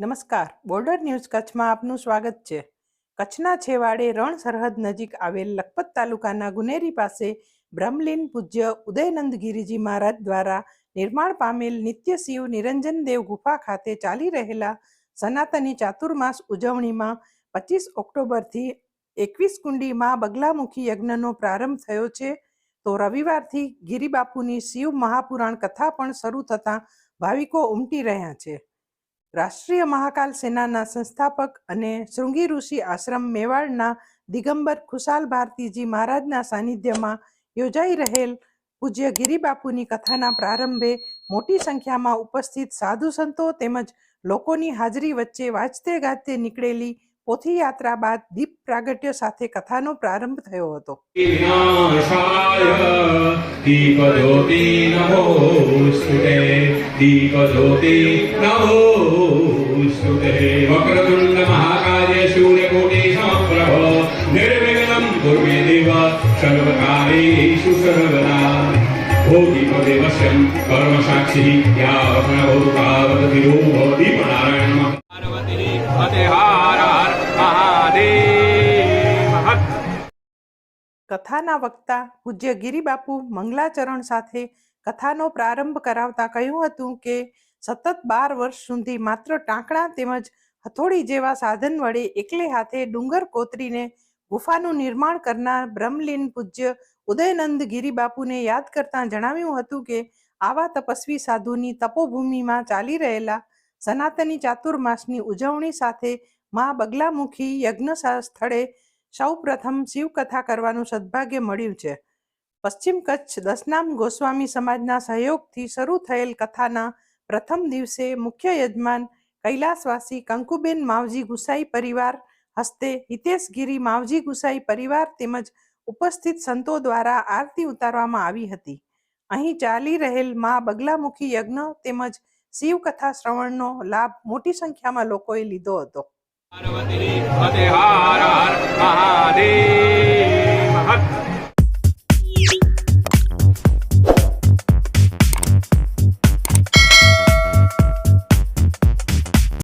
નમસ્કાર. Border news કચ્છમાં આપનું સ્વાગત છે. કચ્છના છેવાડે રણ સરહદ નજીક આવેલ લખપત તાલુકાના ગુનેરી પાસે બ્રહ્મલીન પૂજ્ય ઉદયનંદ ગિરિજી મહારાજ દ્વારા નિર્માણ પામેલ નિત્ય શિવ નિરંજન દેવ ગુફા ખાતે ચાલી રહેલા સનાતની ચાતુર્માસ ઉજવણીમાં પચીસ ઓક્ટોબરથી એકવીસ કુંડીમાં બગલામુખી યજ્ઞનો પ્રારંભ થયો છે. તો રવિવારથી ગિરિબાપુની શિવ મહાપુરાણ કથા પણ શરૂ થતાં ભાવિકો ઉમટી રહ્યા છે. રાષ્ટ્રીય મહાકાલ સેનાના સંસ્થાપક અને શૃંગી ઋષિ આશ્રમ મેવાડના દિગંબર ખુશાલ ભારતીજી મહારાજના સાનિધ્યમાં યોજાઈ રહેલ પૂજ્ય ગિરિબાપુની કથાના પ્રારંભે મોટી સંખ્યામાં ઉપસ્થિત સાધુ સંતો તેમજ લોકોની હાજરી વચ્ચે વાંચતે ગાજતે નીકળેલી પોથી યાત્રા બાદ દીપ પ્રાગટ્ય સાથે કથાનો પ્રારંભ થયો હતો. विनाशाय दीपज्योति नमोऽस्तुते दीपज्योति नमोऽस्तुते वक्रतुण्ड महाकाय शून्यकोटि समप्रभ निर्विघ्नं कुर्मे देव सर्वकार्येषु सर्वदा भोगिपदेवस्यं कर्मसाक्षिः यावत्नभूतावत् विरो भवति नारायणः पार्वती हते કથાના વક્તા પૂજ્ય ગિરિબાપુ મંગલાચરણ સાથે કથાનો પ્રારંભ કરાવતા કહ્યું હતું કે, સતત બાર વર્ષ સુધી માત્ર ટાંકણા તેમજ હથોડી જેવા સાધન વડે એકલે હાથે ડુંગર કોતરીને ગુફાનું નિર્માણ કરનાર બ્રહ્મલીન પૂજ્ય ઉદયનંદ ગિરિબાપુને યાદ કરતા જણાવ્યું હતું કે, આવા તપસ્વી સાધુની તપોભૂમિમાં ચાલી રહેલા સનાતની ચાતુર્માસની ઉજવણી સાથે મા બગલામુખી યજ્ઞ સ્થળે સૌ પ્રથમ શિવકથા કરવાનું સદભાગ્ય મળ્યું છે. પશ્ચિમ કચ્છ દસનામ ગોસ્વામી સમાજના સહયોગથી શરૂ થયેલ કથાના પ્રથમ દિવસે મુખ્ય યજમાન કૈલાસવાસી કંકુબેન માવજી ગુસાઈ પરિવાર હસ્તે હિતેશગીરી માવજી ગુસાઈ પરિવાર તેમજ ઉપસ્થિત સંતો દ્વારા આરતી ઉતારવામાં આવી હતી. અહીં ચાલી રહેલ મા બગલામુખી યજ્ઞ તેમજ શિવકથા શ્રવણનો લાભ મોટી સંખ્યામાં લોકોએ લીધો હતો. पार्वती फतेहार महादेव